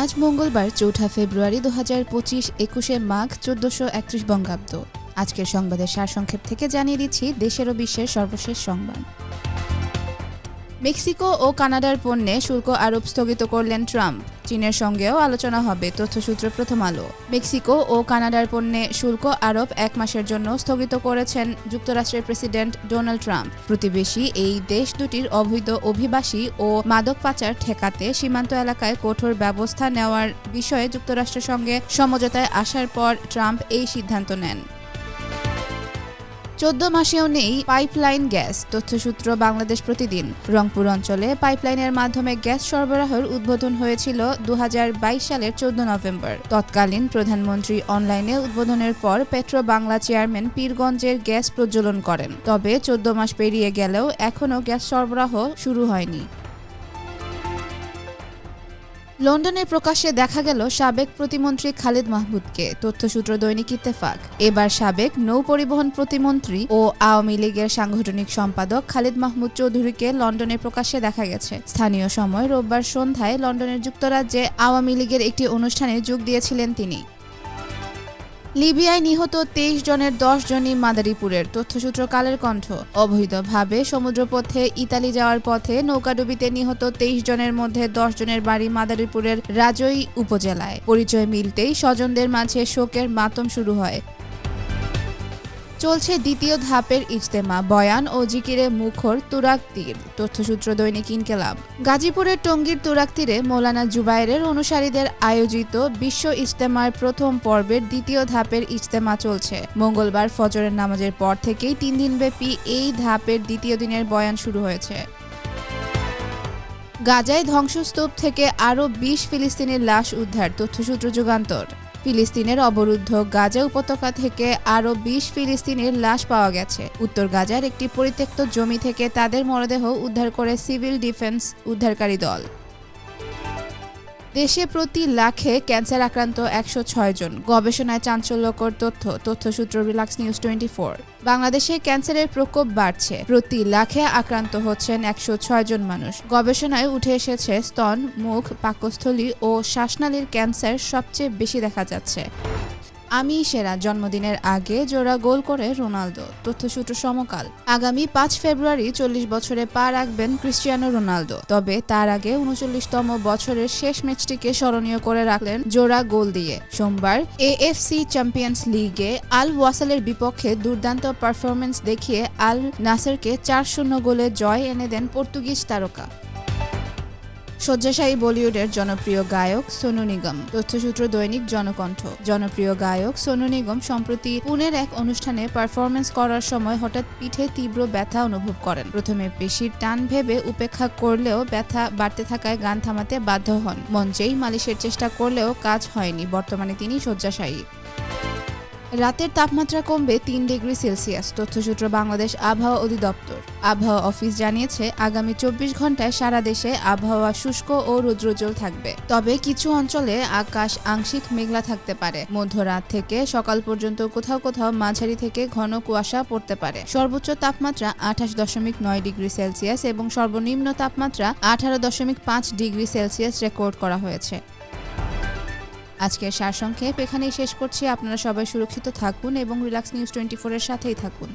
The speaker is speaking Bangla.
আজ মঙ্গলবার চৌঠা ফেব্রুয়ারি দু হাজার পঁচিশ একুশে মাঘ চোদ্দশো একত্রিশ বঙ্গাব্দ। আজকের সংবাদের সারসংক্ষেপ থেকে জানিয়ে দিচ্ছি দেশের ও বিশ্বের সর্বশেষ সংবাদ। মেক্সিকো ও কানাডার পণ্যে শুল্ক আরোপ স্থগিত করলেন ট্রাম্প। চীনের সঙ্গেও আলোচনা হবে, তথ্যসূত্র প্রথম আলো। মেক্সিকো ও কানাডার পণ্যে শুল্ক আরোপ এক মাসের জন্য স্থগিত করেছেন যুক্তরাষ্ট্রের প্রেসিডেন্ট ডোনাল্ড ট্রাম্প। প্রতিবেশী এই দেশ দুটির অবৈধ অভিবাসী ও মাদক পাচার ঠেকাতে সীমান্ত এলাকায় কঠোর ব্যবস্থা নেওয়ার বিষয়ে যুক্তরাষ্ট্রের সঙ্গে সমঝোতায় আসার পর ট্রাম্প এই সিদ্ধান্ত নেন। চোদ্দ মাসেও নেই পাইপলাইন গ্যাস, তথ্যসূত্র বাংলাদেশ প্রতিদিন। রংপুর অঞ্চলে পাইপলাইনের মাধ্যমে গ্যাস সরবরাহের উদ্বোধন হয়েছিল দু হাজার বাইশ সালের চোদ্দ নভেম্বর। তৎকালীন প্রধানমন্ত্রী অনলাইনে উদ্বোধনের পর পেট্রো বাংলা চেয়ারম্যান পীরগঞ্জের গ্যাস প্রজ্বলন করেন। তবে চোদ্দ মাস পেরিয়ে গেলেও এখনও গ্যাস সরবরাহ শুরু হয়নি। লন্ডনে প্রকাশ্যে দেখা গেল সাবেক প্রতিমন্ত্রী খালেদ মাহমুদকে। তথ্যসূত্র দৈনিক ইত্তেফাক। এবার সাবেক নৌপরিবহন প্রতিমন্ত্রী ও আওয়ামী লীগের সাংগঠনিক সম্পাদক খালেদ মাহমুদ চৌধুরীকে লন্ডনে প্রকাশ্যে দেখা গেছে। স্থানীয় সময় রোববার সন্ধ্যায় লন্ডনের যুক্তরাজ্যে আওয়ামী লীগের একটি অনুষ্ঠানে যোগ দিয়েছিলেন তিনি। লিবিয়ায় নিহত তেইশ জনের দশ জনই মাদারীপুরের, তথ্যসূত্র কালের কণ্ঠ। অবৈধভাবে সমুদ্রপথে ইতালি যাওয়ার পথে নৌকাডুবিতে নিহত তেইশ জনের মধ্যে দশ জনের বাড়ি মাদারীপুরের রাজই উপজেলায়। পরিচয় মিলতেই স্বজনদের মাঝে শোকের মাতম শুরু হয়। চলছে দ্বিতীয় ধাপের ইজতেমা। বয়ান ও জিকিরে মুখর তুরাক তীর তথ্যসূত্র দৈনিক ইনকেলাব। গাজীপুরের টঙ্গীর তুরাক তীরে মৌলানা জুবাইরের অনুসারীদের আয়োজিত বিশ্ব ইজতেমার প্রথম পর্বের দ্বিতীয় ধাপের ইজতেমা চলছে। মঙ্গলবার ফজরের নামাজের পর থেকেই তিন দিনব্যাপী এই ধাপের দ্বিতীয় দিনের বয়ান শুরু হয়েছে। গাজায় ধ্বংসস্তূপ থেকে আরও বিশ ফিলিস্তিনের লাশ উদ্ধার, তথ্যসূত্র যুগান্তর। ফিলিস্তিনের অবরুদ্ধ গাজা উপত্যকা থেকে আরও বিশ ফিলিস্তিনের লাশ পাওয়া গেছে। উত্তর গাজার একটি পরিত্যক্ত জমি থেকে তাদের মরদেহ উদ্ধার করে সিভিল ডিফেন্স উদ্ধারকারী দল। দেশে প্রতি লাখে ক্যান্সার আক্রান্ত একশো ছয় জন। গবেষণায় চাঞ্চল্যকর তথ্য, তথ্যসূত্র রিলাক্স নিউজ টোয়েন্টি ফোর। বাংলাদেশে ক্যান্সারের প্রকোপ বাড়ছে। প্রতি লাখে আক্রান্ত হচ্ছেন একশো ছয় জন মানুষ। গবেষণায় উঠে এসেছে, স্তন, মুখ, পাকস্থলী ও শ্বাসনালীর ক্যান্সার সবচেয়ে বেশি দেখা যাচ্ছে। আমি সেরা জন্মদিনের আগে জোড়া গোল করে রোনালদো, তথ্যসূত্র সমকাল। আগামী পাঁচ ফেব্রুয়ারি চল্লিশ বছরে পা রাখবেন ক্রিস্টিয়ানো রোনালদো, তবে তার আগে উনচল্লিশতম বছরের শেষ ম্যাচটিকে স্মরণীয় করে রাখলেন জোড়া গোল দিয়ে। সোমবার এএফসি চ্যাম্পিয়ন্স লিগে আল ওয়াসালের বিপক্ষে দুর্দান্ত পারফরমেন্স দেখিয়ে আল নাসেরকে চার শূন্য গোলে জয় এনে দেন পর্তুগিজ তারকা। শয্যাশায়ী বলিউডের জনপ্রিয় গায়ক সোনু নিগম। তথ্যসূত্র দৈনিক জনকণ্ঠ। জনপ্রিয় গায়ক সোনু নিগম সম্প্রতি পুনের এক অনুষ্ঠানে পারফরমেন্স করার সময় হঠাৎ পিঠে তীব্র ব্যথা অনুভব করেন। প্রথমে পেশির টান ভেবে উপেক্ষা করলেও ব্যথা বাড়তে থাকায় গান থামাতে বাধ্য হন। মঞ্চেই মালিশের চেষ্টা করলেও কাজ হয়নি। বর্তমানে তিনি শয্যাশায়ী। রাতের তাপমাত্রা কমবে তিন ডিগ্রি সেলসিয়াস, তথ্যসূত্র বাংলাদেশ আবহাওয়া অধিদপ্তর। আবহাওয়া অফিস জানিয়েছে, আগামী চব্বিশ ঘন্টায় সারা দেশে আবহাওয়া শুষ্ক ও রৌদ্রোজ্জ্বল থাকবে। তবে কিছু অঞ্চলে আকাশ আংশিক মেঘলা থাকতে পারে। মধ্যরাত থেকে সকাল পর্যন্ত কোথাও কোথাও মাঝারি থেকে ঘন কুয়াশা পড়তে পারে। সর্বোচ্চ তাপমাত্রা আঠাশ দশমিক নয় ডিগ্রি সেলসিয়াস এবং সর্বনিম্ন তাপমাত্রা আঠারো দশমিক পাঁচ ডিগ্রি সেলসিয়াস রেকর্ড করা হয়েছে। আজকের সারসংক্ষেপ এখানেই শেষ করছি। আপনারা সবাই সুরক্ষিত থাকুন এবং রিল্যাক্স নিউজ টোয়েন্টি ফোরের সাথেই থাকুন।